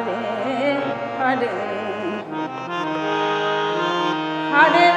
Hare Hare Hare